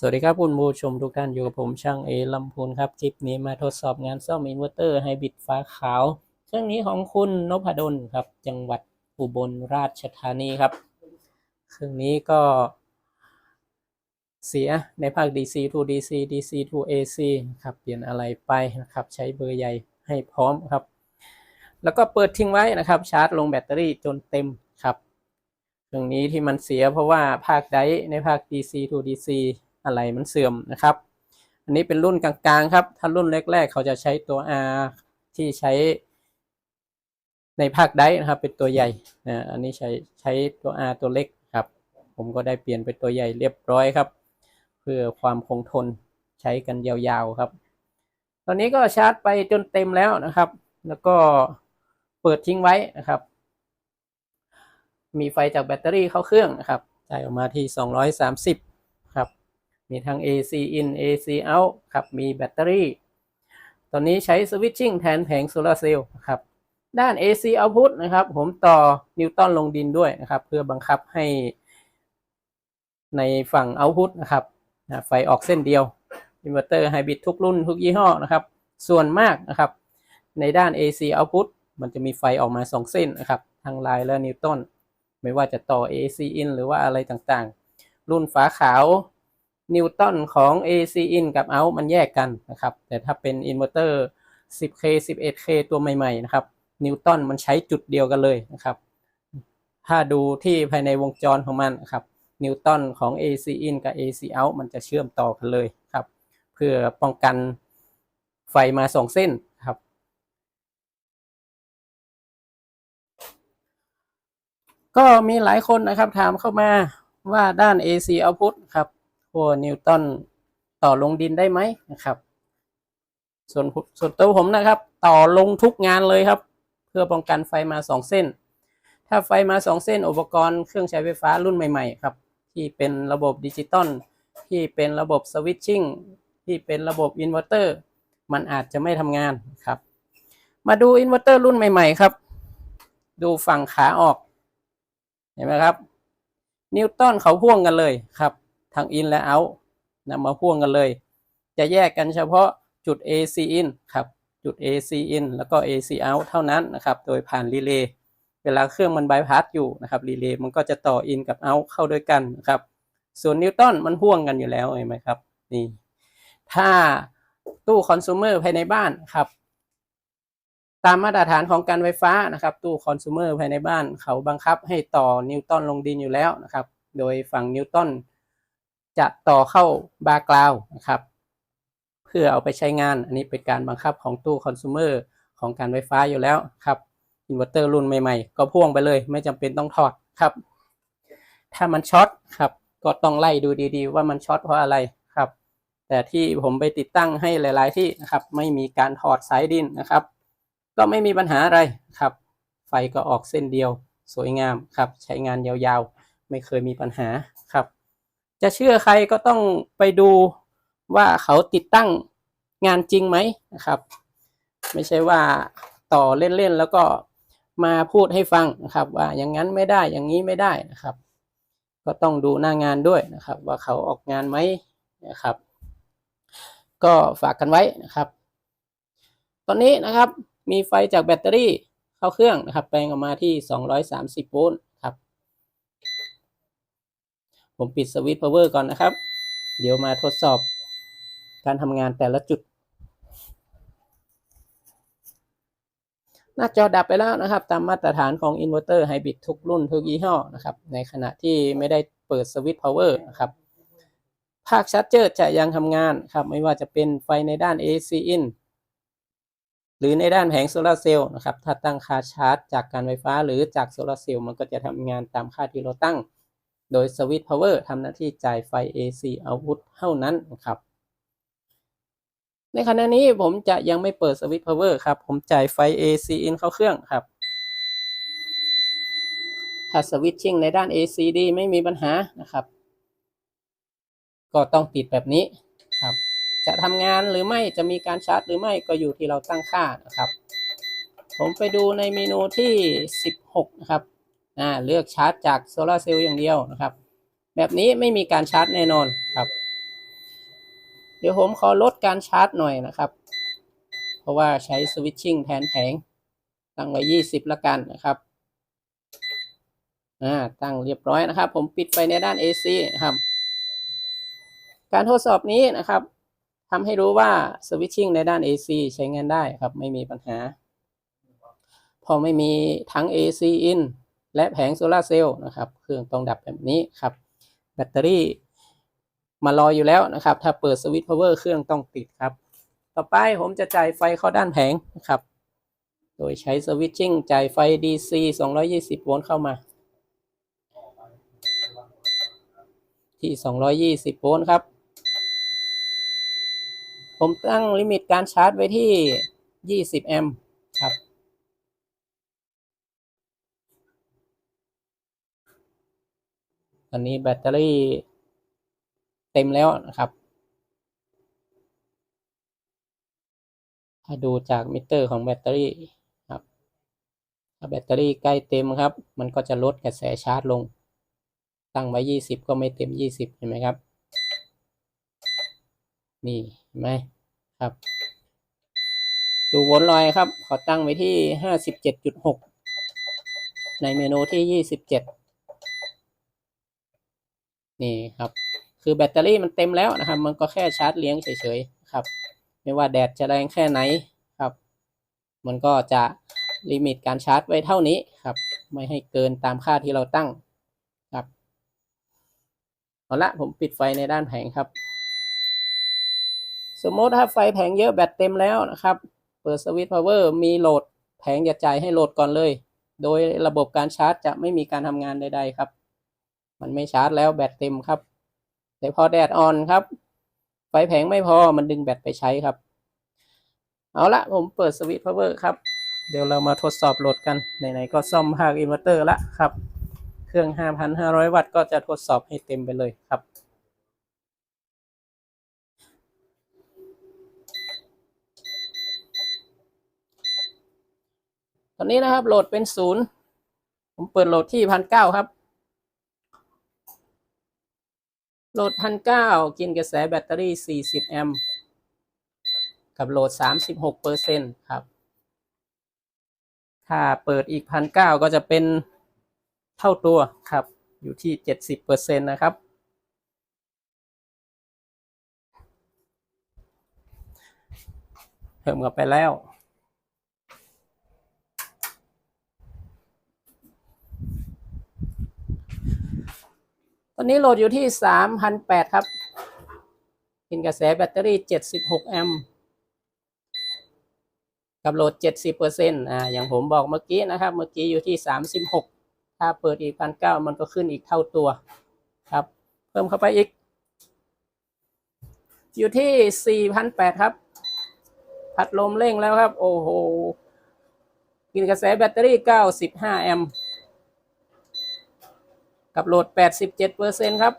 สวัสดีครับคุณผู้ชมทุกท่านอยู่กับผมช่างเอลำพูนครับคลิปนี้มาทดสอบงานซ่อมอินเวอร์เตอร์ไฮบริดฟ้าขาว เครื่องนี้ของคุณนพดลครับ จังหวัดอุบลราชธานีครับ เครื่องนี้ก็เสียในภาค DC to DC DC to AC ครับเปลี่ยนอะไรไปนะครับ ใช้เบอร์ใหญ่ให้พร้อมครับ แล้วก็เปิดทิ้งไว้นะครับ ชาร์จลงแบตเตอรี่จนเต็มครับ เครื่องนี้ที่มันเสียเพราะว่าภาคไดในภาค DC to DC อะไรมันเสื่อมนะครับ อันนี้เป็นรุ่นกลางๆครับ ถ้ารุ่นแรกๆ เขาจะใช้ตัว R ที่ใช้ในภาคไดนะครับ เป็นตัวใหญ่นะอันนี้ใช้ใช้ตัว R ตัวเล็กครับ ผมก็ได้เปลี่ยนเป็นตัวใหญ่เรียบร้อยครับ เพื่อความคงทนใช้กันยาวๆครับ ตอนนี้ก็ชาร์จไปจนเต็มแล้วนะครับ แล้วก็เปิดทิ้งไว้นะครับ มีไฟจากแบตเตอรี่เข้าเครื่องนะครับจ่ายออกมาที่ 230 มีทั้ง AC in AC out ครับ มีแบตเตอรี่ ตอนนี้ใช้สวิตชิ่งแทนแผงโซลาร์เซลล์ครับ ด้าน AC output นะครับ ผมต่อนิวตันลงดินด้วยนะครับ เพื่อบังคับให้ในฝั่ง output นะครับ ไฟออกเส้นเดียว อินเวอร์เตอร์ไฮบริดทุกรุ่นทุกยี่ห้อนะครับ ส่วนมากนะครับ ในด้าน AC output มันจะมีไฟออกมา 2 เส้นนะครับ ทั้งไลน์และนิวตันไม่ว่าจะต่อ AC in หรือว่าอะไรต่างๆ รุ่นฝาขาว นิวตันของ AC in กับ out มันแยกกันนะครับ แต่ถ้าเป็นอินเวอร์เตอร์ 10K 11K ตัวใหม่ๆนะครับ นิวตันมันใช้จุดเดียวกันเลยนะครับ ถ้าดูที่ภายในวงจรของมันนะครับ นิวตันของ AC in กับ AC out มันจะเชื่อมต่อกันเลยครับ เพื่อป้องกันไฟมาสองเส้นครับ ก็มีหลายคนนะครับถามเข้ามาว่าด้าน AC output ครับ ตัวนิวตันต่อลงดินได้ไหมนะครับ ส่วนส่วนตัวผมนะครับ ต่อลงทุกงานเลยครับ เพื่อป้องกันไฟมาสองเส้น ถ้าไฟมาสองเส้น อุปกรณ์เครื่องใช้ไฟฟ้ารุ่นใหม่ๆครับ ที่เป็นระบบดิจิตอลที่เป็นระบบสวิตชิ่งที่เป็นระบบอินเวอร์เตอร์มันอาจจะไม่ทำงานครับ มาดูอินเวอร์เตอร์รุ่นใหม่ๆครับ ดูฝั่งขาออก เห็นไหมครับ นิวตันเขาพ่วงกันเลยครับ ทั้งอินและเอาท์นำมาพ่วงกันเลย จะแยกกันเฉพาะจุด AC in ครับ จุด AC in แล้วก็ AC out เท่านั้นนะครับ โดยผ่านรีเลย์เวลาเครื่องมันบายพาสอยู่นะครับรีเลย์มันก็จะต่ออินกับเอาท์เข้าด้วยกันนะครับส่วนนิวตันมันพ่วงกันอยู่แล้วเห็นไหมครับนี่ถ้าตู้คอน sumer ภายในบ้านครับ ตามมาตรฐานของการไฟฟ้านะครับ ตู้คอน sumer ภายในบ้านเขาบังคับให้ต่อนิวตันลงดินอยู่แล้วนะครับ โดยฝั่งนิวตัน จะต่อเข้าบาร์กราวนะครับ เพื่อเอาไปใช้งาน อันนี้เป็นการบังคับของตู้คอน sumer ของการไฟฟ้าอยู่แล้วครับอินเวอร์เตอร์รุ่นใหม่ๆ ก็พ่วงไปเลย ไม่จำเป็นต้องถอดครับ ถ้ามันช็อตครับ ก็ต้องไล่ดูดีๆ ว่ามันช็อตเพราะอะไรครับ แต่ที่ผมไปติดตั้งให้หลาย ๆ ที่นะครับ ไม่มีการถอดสายดินนะครับ ก็ไม่มีปัญหาอะไรครับ ไฟก็ออกเส้นเดียว สวยงามครับ ใช้งานยาวๆ ไม่เคยมีปัญหา จะเชื่อใครก็ต้องไปดูว่าเขาติดตั้งงานจริงไหมนะครับ ไม่ใช่ว่าต่อเล่นๆแล้วก็มาพูดให้ฟังนะครับ ว่าอย่างนั้นไม่ได้อย่างนี้ไม่ได้นะครับ ก็ต้องดูหน้างานด้วยนะครับ ว่าเขาออกงานไหมนะครับ ก็ฝากกันไว้นะครับ ตอนนี้นะครับมีไฟจากแบตเตอรี่เข้าเครื่องนะครับ แปลงออกมาที่ 230 โวลต์ ผมปิดสวิตช์พาวเวอร์ก่อนนะครับ เดี๋ยวมาทดสอบการทำงานแต่ละจุด หน้าจอดับไปแล้วนะครับ ตามมาตรฐานของอินเวอร์เตอร์ไฮบริดทุกรุ่นทุกยี่ห้อนะครับ ในขณะที่ไม่ได้เปิดสวิตช์พาวเวอร์นะครับ ภาคชาร์จเจอร์จะยังทำงานครับ ไม่ว่าจะเป็นไฟในด้าน AC in หรือในด้านแผงโซลาร์เซลล์นะครับ ถ้าตั้งค่าชาร์จ จากการไฟฟ้าหรือจากโซลาร์เซลล์มันก็จะทำงานตามค่าที่เราตั้ง โดยสวิตช์พาวเวอร์ทำหน้าที่จ่ายไฟ AC output เท่านั้นนะครับ ในขณะนี้ผมจะยังไม่เปิดสวิตช์พาวเวอร์ครับ ผมจ่ายไฟ AC in เข้าเครื่องครับ ถ้าสวิตชิ่งในด้าน AC ดีไม่มีปัญหานะครับ ก็ต้องติดแบบนี้ครับ จะทำงานหรือไม่จะมีการชาร์จหรือไม่ก็อยู่ที่เราตั้งค่านะครับ ผมไปดูในเมนูที่ 16 นะครับ อ่าเลือกชาร์จจากโซลาร์เซลล์อย่างเดียวนะครับ แบบนี้ไม่มีการชาร์จแน่นอนครับ เดี๋ยวผมขอลดการชาร์จหน่อยนะครับ เพราะว่าใช้สวิตชิ่งแทนแผง ตั้งไว้ยี่สิบละกันนะครับอ่าตั้งเรียบร้อยนะครับ ผมปิดไฟในด้าน AC นะครับ การทดสอบนี้นะครับทำให้รู้ว่าสวิตชิ่งในด้าน AC ใช้งานได้ครับ ไม่มีปัญหา พอไม่มีทั้ง AC in และแผงโซลาร์เซลล์นะครับเครื่องต้องดับแบบนี้ครับแบตเตอรี่มารออยู่แล้วนะครับ ถ้าเปิดสวิตช์พาวเวอร์เครื่องต้องติดครับ ต่อไปผมจะจ่ายไฟเข้าด้านแผงนะครับ โดยใช้สวิตชิ่งจ่ายไฟ DC 220 โวลต์เข้ามา ที่ 220 โวลต์ครับ ผมตั้งลิมิตการชาร์จไว้ที่ 20 แอมป์ครับ ต อนนี้แบตเตอรี่เต็มแล้วนะครับถ้าดูจากมิเตอร์ของแบตเตอรี่ครับ ถ้าแบตเตอรี่ใกล้เต็มครับ มันก็จะลดกระแสชาร์จลง ตั้งไว้ยี่สิบก็ไม่เต็มยี่สิบเห็นไหมครับ นี่เห็นไหมครับ ดูวนลอยครับ ขอตั้งไว้ที่ห้าสิบเจ็ดจุดหกในเมนูที่ยี่สิบเจ็ด นี่ครับ คือแบตเตอรี่มันเต็มแล้วนะครับ มันก็แค่ชาร์จเลี้ยงเฉยๆครับ ไม่ว่าแดดจะแรงแค่ไหนครับ มันก็จะลิมิตการชาร์จไว้เท่านี้ครับ ไม่ให้เกินตามค่าที่เราตั้งครับเอาละผมปิดไฟในด้านแผงครับ สมมติถ้าไฟแผงเยอะแบตเต็มแล้วนะครับ เปิดสวิตช์พาวเวอร์มีโหลดแผงจะจ่ายให้โหลดก่อนเลย โดยระบบการชาร์จจะไม่มีการทำงานใด ๆ ครับ มันไม่ชาร์จแล้วแบตเต็มครับแต่พอแดดออนครับ ไฟแผงไม่พอมันดึงแบตไปใช้ครับ เอาละผมเปิดสวิตช์พาวเวอร์ครับ เดี๋ยวเรามาทดสอบโหลดกัน ไหนๆก็ซ่อมภาคอินเวอร์เตอร์ละครับ เครื่อง 5,500 วัตต์ก็จะทดสอบให้เต็มไปเลยครับตอนนี้นะครับโหลดเป็นศูนย์ผมเปิดโหลดที่พันเก้าครับ โหลดพันเก้ากินกระแสแบตเตอรี่ 40 แอมป์กับโหลด 36เปอร์เซ็นครับ ถ้าเปิดอีกพันเก้าก็จะเป็นเท่าตัวครับ อยู่ที่ 70เปอร์เซ็นนะครับ เพิ่มเข้าไปแล้ว ตอนนี้โหลดอยู่ที่3,008ครับ กินกระแสแบตเตอรี่76แอมป์กับโหลด70เปอร์เซ็นต์อ่าอย่างผมบอกเมื่อกี้นะครับ เมื่อกี้อยู่ที่36ถ้าเปิดอีก1,900มันก็ขึ้นอีกเท่าตัวครับ เพิ่มเข้าไปอีก อยู่ที่4,800ครับ พัดลมเร่งแล้วครับ โอ้โห กินกระแสแบตเตอรี่95แอมป์ กับโหลด 87เปอร์เซ็นครับ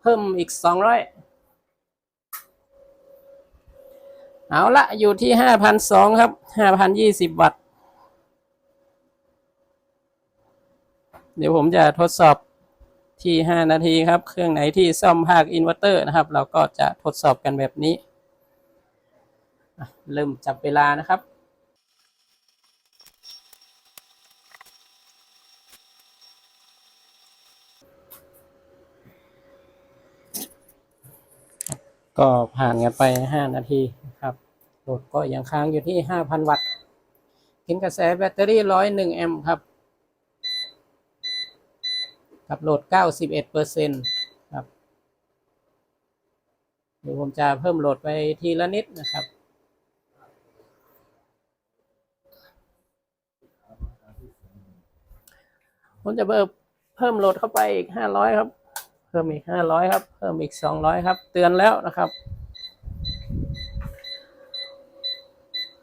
เพิ่มอีก 200 เอาละอยู่ที่ 5,200 ครับ 5,020 วัตต์ เดี๋ยวผมจะทดสอบที่ 5 นาทีครับ เครื่องไหนที่ซ่อมภาคอินเวอร์เตอร์นะครับ เราก็จะทดสอบกันแบบนี้ เริ่มจับเวลานะครับ ก็ผ่านกันไป 5 นาทีนะครับโหลดก็ยังค้างอยู่ที่ 5,000 วัตต์กินกระแสแบตเตอรี่ 101 แอมป์ครับ กับโหลด 91เปอร์เซ็นต์ครับเดี๋ยวผมจะเพิ่มโหลดไปทีละนิดนะครับผมจะเพิ่มเพิ่มโหลดเข้าไปอีก 500 ครับ พิ่มอีก500ครับ เพิ่มอีก200ครับ เตือนแล้วนะครับ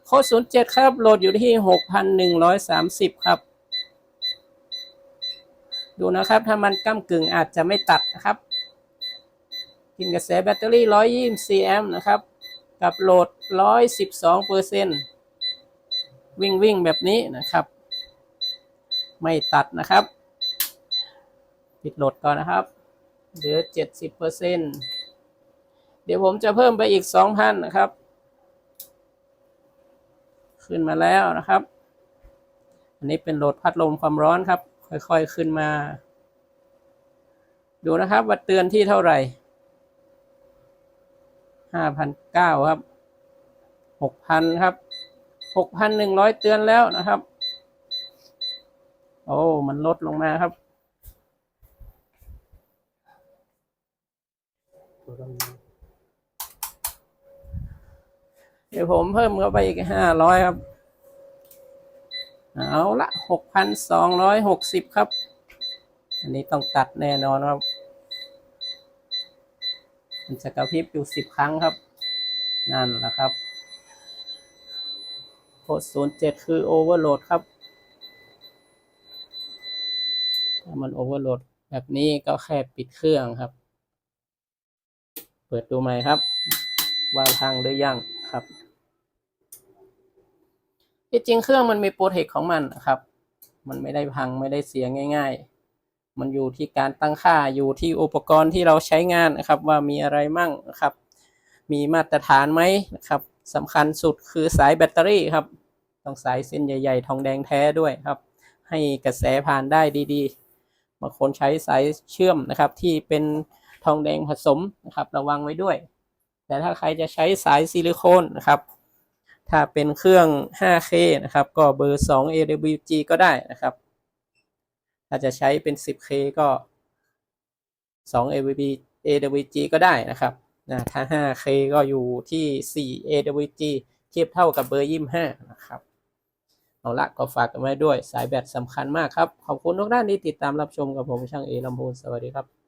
โค้ด07ครับ โหลดอยู่ที่6,130ครับ ดูนะครับ ถ้ามันก้ากึ่งอาจจะไม่ตัดนะครับ กินกระแสแบตเตอรี่124แอมป์นะครับ กับโหลด112เปอร์เซ็นวิ่งวิ่งแบบนี้นะครับ ไม่ตัดนะครับ ปิดโหลดก่อนนะครับ เหลือเจ็ดสิบเปอร์เซ็นเดี๋ยวผมจะเพิ่มไปอีกสองพันนะครับ ขึ้นมาแล้วนะครับ อันนี้เป็นโหลดพัดลมความร้อนครับ ค่อยๆขึ้นมา ดูนะครับว่าเตือนที่เท่าไหร่ห้าพันเก้าครับหกพันครับหกพันหนึ่งร้อยเตือนแล้วนะครับ โอ้ มันลดลงมาครับ เดี๋ยวผมเพิ่มเข้าไปอีกห้าร้อยครับ เอาละหกพันสองร้อยหกสิบครับ อันนี้ต้องตัดแน่นอนครับ มันจะกระพริบอยู่สิบครั้งครับ นั่นแหละครับโคดศูนย์เจ็ดคือโอเวอร์โหลดครับ ถ้ามันโอเวอร์โหลดแบบนี้ก็แค่ปิดเครื่องครับ ปิดดูใหม่ครับ ว่าพังหรือยังครับที่จริงเครื่องมันมีโปรเทคของมันนะครับ มันไม่ได้พังไม่ได้เสียง่าย ๆ มันอยู่ที่การตั้งค่าอยู่ที่อุปกรณ์ที่เราใช้งานนะครับ ว่ามีอะไรมั่งนะครับ มีมาตรฐานไหมนะครับสำคัญสุดคือสายแบตเตอรี่ครับ ต้องสายเส้นใหญ่ ๆ ทองแดงแท้ด้วยครับ ให้กระแสผ่านได้ดีๆบางคนใช้สายเชื่อมนะครับที่เป็น ทองแดงผสมนะครับ ระวังไว้ด้วย แต่ถ้าใครจะใช้สายซิลิโคนนะครับ ถ้าเป็นเครื่อง 5K นะครับ ก็เบอร์ 2 AWG ก็ได้นะครับ ถ้าจะใช้เป็น 10K ก็2 AWG AWG ก็ได้นะครับนะถ้า 5K ก็อยู่ที่ 4 AWG เทียบเท่ากับเบอร์ 25 นะครับ เอาละก็ฝากกันไว้ด้วยสายแบตสำคัญมากครับ ขอบคุณทุกท่านที่ติดตามรับชมกับผมช่างเอลำพูนสวัสดีครับ